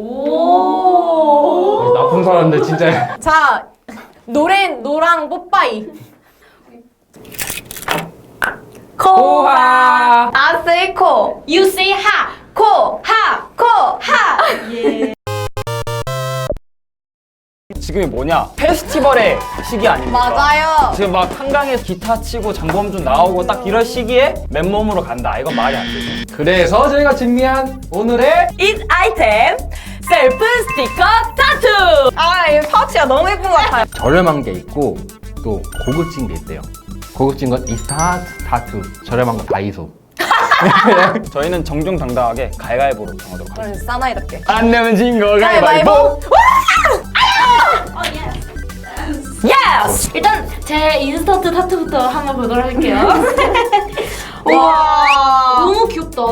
오. 나쁜 사람들 진짜. 자, 노랜 노랑 뽀빠이. 코하. I say 코. You say 하. 코. 하. 코. 하. 지금이 뭐냐? 페스티벌의 시기 아닙니까? 맞아요. 지금 막 한강에서 기타 치고 장범준 나오고 딱 이럴 시기에 맨몸으로 간다. 이건 말이 안 되죠. 그래서 저희가 준비한 오늘의 잇 아이템 아, 이 파우치가 너무 예쁜 것 같아요. 저렴한 게 있고 또 고급진 게 있대요. 고급진 건 이스타트 타투, 저렴한 건 다이소. 저희는 정정당당하게 가위가위보로 정하도록 하겠습니다. 오늘 사나이답게. 안 내면 진거 가위바위보. 예스. 일단 제 인스턴트 타투부터 한번 보도록 할게요. 와. 너무 귀엽다.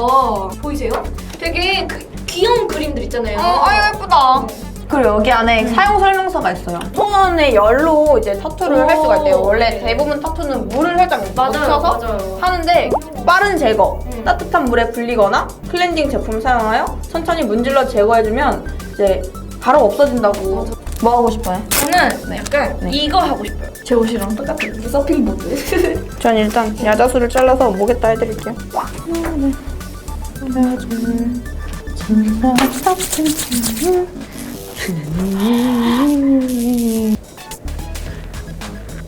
보이세요? 되게 그 귀여운 그림들 있잖아요. 어, 아유 예쁘다. 그리고 여기 안에 사용 설명서가 있어요. 손원의 열로 이제 타투를 할 수가 있대요. 원래 대부분 타투는 물을 살짝 맞아요, 묻혀서 맞아요. 하는데 빠른 제거, 따뜻한 물에 불리거나 클렌징 제품 사용하여 천천히 문질러 제거해주면 이제 바로 없어진다고. 뭐 하고 싶어요? 저는 약간 이거 하고 싶어요. 제 옷이랑 똑같은 서핑 보드. 전 일단 야자수를 잘라서 목에다 해드릴게요.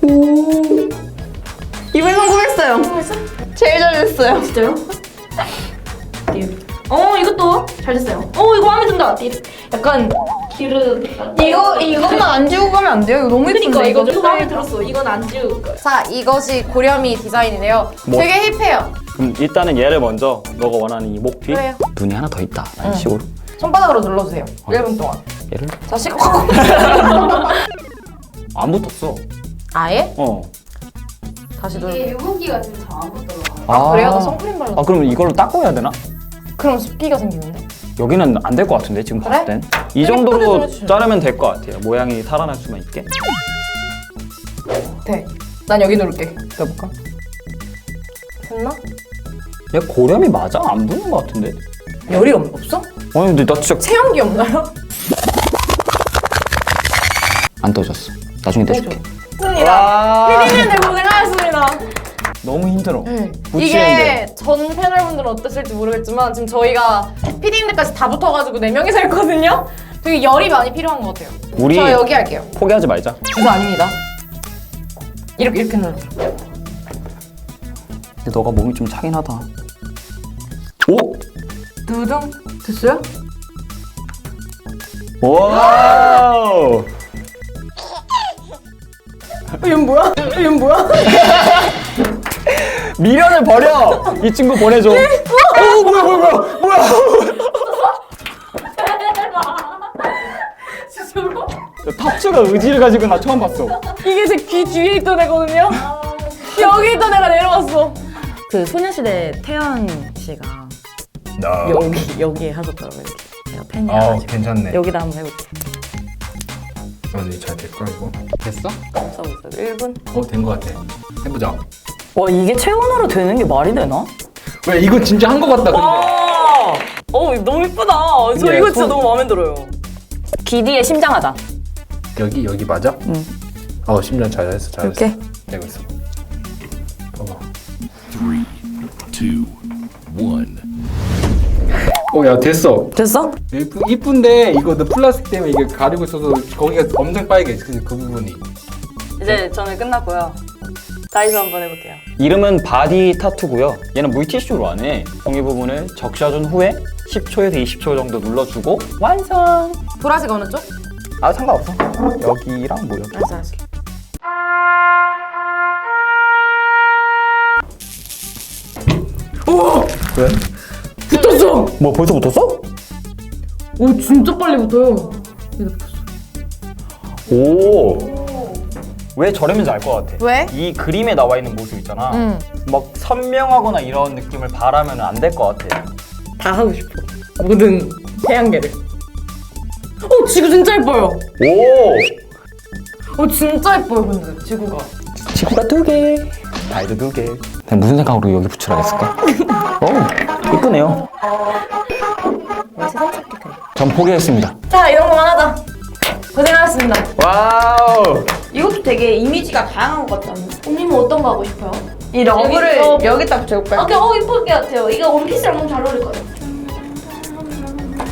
오. 이번 성공했어요. 제일 잘했어요. 진짜요? 어 이것도 잘 됐어요. 어 이거 마음에 든다. 약간 기르. 이거 이것만 안 지우고 가면 안 돼요. 이거 너무 예쁜데 그러니까 이거 이거. 좀 마음에 들었어. 이건 안 지울 거야. 자, 이것이 고렴이 디자인이래요. 뭐? 되게 힙해요. 그럼 일단은 얘를 먼저 너가 원하는 이 목뒤 그래요. 눈이 하나 더 있다. 라는 식으로 손바닥으로 눌러주세요. 1분 동안. 얘를 자, 시 안 붙었어. 아예? 어. 다시 눌러. 이게 유분기가 지금 잘안 붙더라고요. 아, 그래요? 나 선크림 발랐어. 아 그럼 이걸로 닦고 해야 되나? 그럼 습기가 생기는데? 여기는 안 될 것 같은데 지금 봤을 그래? 땐. 이 예쁘게 정도로 좀. 자르면 될 것 같아요. 모양이 살아날 수만 있게. 돼. 난 여기 누를게. 해볼까? 됐나? 얘 고렴이 맞아? 안 붙는 것 같은데. 열이 없, 없어? 아니 근데 나 진짜 체온기 없나요? 안 떠졌어. 나중에 떼줄게. 좋습니다. 피디님들 고생하셨습니다. 너무 힘들어. 네. 이게 전 패널분들은 어떠실지 모르겠지만 지금 저희가 PD님들까지 다 붙어가지고 4명이서 했거든요? 되게 열이 많이 필요한 것 같아요. 우리 저 여기 할게요. 포기하지 말자. 주소 아닙니다. 이렇게 이렇게 눌러. 근데 너가 몸이 좀 차긴 하다. 오! 두둥. 됐어요? 와우! 이건 뭐야? 이건 뭐야? 미련을 버려! 이 친구 보내줘. 오, 뭐야, 뭐야, 뭐야, 뭐야! 탑츠가 의지를 가지고 나 처음 봤어. 이게 제 귀 뒤에 있던 애거든요? 여기 있던 애가 내려왔어. 그 소녀시대 태연 씨가 여기 여기에 하셨더라고요. 이렇게. 제가 아, 팬이라가지고 괜찮네. 여기다 한번 해볼게. 어디 잘 될까 이거? 됐어? 써보세요. 1분. 어, 된 거 같아. 해보자. 와 이게 체온으로 되는 게 말이 되나? 왜 이거 진짜 한 거 같다 근데. 아, 어 너무 이쁘다. 저 근데 이거 진짜 손- 너무 마음에 들어요. 기디의 심장하다. 여기 여기 맞아? 응. 어, 심장 잘했어, 잘했어. 이렇게? 되고 있어. 봐봐. two, one. 어, 야 됐어. 됐어? 이쁘, 이쁜데 이거 너 플라스틱 때문에 이게 가리고 있어서 거기가 엄청 빨개. 그, 그 부분이. 이제 저는 끝났고요. 다이소 한번 해볼게요. 이름은 바디 타투고요. 얘는 물티슈로 안에 종이 부분을 적셔준 후에 10초에서 20초 정도 눌러주고 완성! 보라색 어느 쪽? 아 상관없어. 여기랑 뭐 여기. 알았어 알았어. 왜? 붙었어! 뭐 벌써 붙었어? 오 진짜 빨리 붙어요. 오. 왜 저렴인지 알 것 같아. 왜? 이 그림에 나와 있는 모습 있잖아. 응. 막 선명하거나 이런 느낌을 바라면 안 될 것 같아. 다 하고 싶어. 모든 태양계를. 어 지구 진짜 예뻐요. 오. 어 진짜 예뻐요 근데 지구가. 지구가 두 개. 달도 두 개. 내가 무슨 생각으로 여기 붙이라 했을까? 오, 이쁘네요. 세상 그래. 전 포기했습니다. 자 이런 거만 하자. 고생하셨습니다. 와우. 이것도 되게 이미지가 다양한 것 같지 않나요? 언니는 어떤 거 하고 싶어요? 이 러브를 여기, 어. 여기다 붙여볼까요? 어, 이쁠 것 같아요. 이거 원피스랑 너무 잘 어울릴 것 같아요.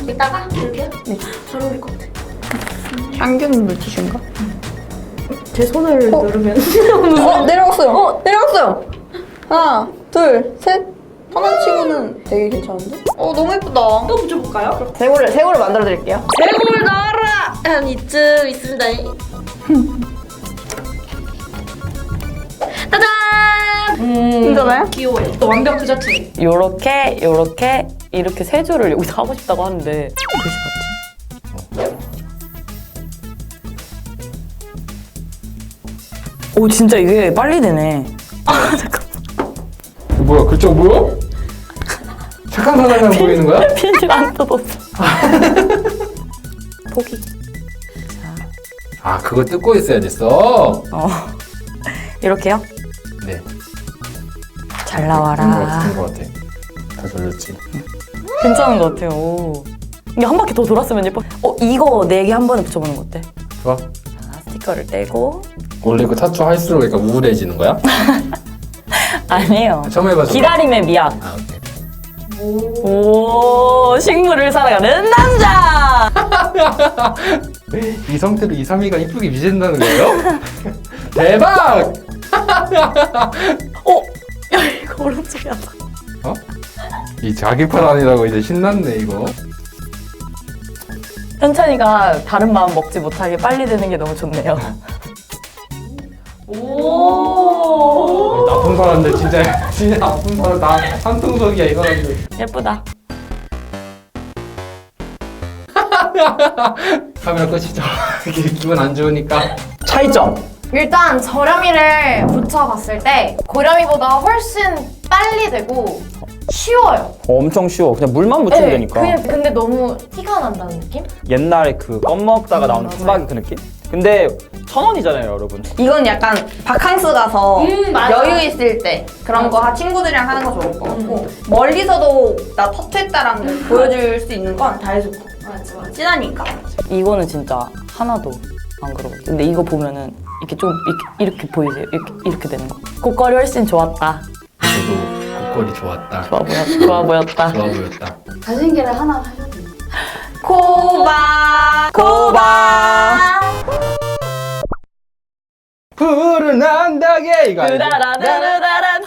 이따가 이렇게요? 네. 잘 어울릴 것 같아요. 향균 물티슈인가? 제 손을 누르면 어 내려갔어요. 내려갔어요. 하나, 둘, 셋. 하나 치고는 되게 괜찮은데? 어 너무 예쁘다. 또 붙여볼까요? 새우를 새우를 만들어 드릴게요. 대골 나와라! 한 이쯤 있습니다. 짜잔! 음, 괜찮아요? 귀여워요. 또 완벽 그 자체. 요렇게 요렇게 이렇게 세 줄을 여기서 하고 싶다고 하는데 글씨 같지? 오 진짜 이게 빨리 되네. 아 잠깐 뭐야 그쪽 뭐야? 착한 사람만 보이는 거야? 편집 안 뜯었어. 포기. 아 그거 뜯고 있어야 됐어. 어 이렇게요? 네. 잘. 나와라. 된거 같아. 다 돌렸지. 괜찮은 것 같아요. 오. 이게 한 바퀴 더 돌았으면 예뻐. 어 이거 네 개 한 번에 붙여보는 거 어때? 좋아. 자, 스티커를 떼고 원래 그 타투 할수록 약간 우울해지는 거야? 아니에요. 처음 해봐서. 기다림의 미학. 아 오케이. 오 식물을 살아가는 남자. 이 상태로 2, 3위가 이쁘게 미진다는 거예요? 대박! 어? 야 이거 오른쪽에 하자. 어? 이 자기판 아니라고 이제 신났네 이거. 현찬이가 다른 마음 먹지 못하게 빨리 되는 게 너무 좋네요. 오. 사람들 진짜 진짜 나쁜 사람 다 한통속이야 이 사람들. 예쁘다. 카메라 끄시죠. 이게 기분 안 좋으니까. 차이점. 일단 저렴이를 붙여봤을 때 고렴이보다 훨씬 빨리 되고 쉬워요. 어, 엄청 쉬워. 그냥 물만 묻히면 되니까. 그냥 근데 너무 티가 난다는 느낌? 옛날에 그 껌 먹다가 나오는 품바기 그 느낌? 근데 천 원이잖아요, 여러분. 이건 약간 바캉스 가서 음, 맞아. 여유 있을 때 그런 거 하- 친구들이랑 하는 거 좋을 것 같고 멀리서도 나 터트했다라는 거 보여줄 수 있는 건 다 해줄 거 맞아 맞아. 진하니까 이거는 진짜 하나도 안 그러거든. 근데 이거 보면은 이렇게 좀 이렇게, 이렇게 보이세요? 이렇게 이렇게 되는 거. 꽃걸이 훨씬 좋았다. 저도 목걸이 좋았다. 좋아 보였 좋아 보였다. 좋아 보였다. 자신계를 하나 하셔도 돼요. 코바 고바. 푸른 한다게 이거 알지? 따라라라라란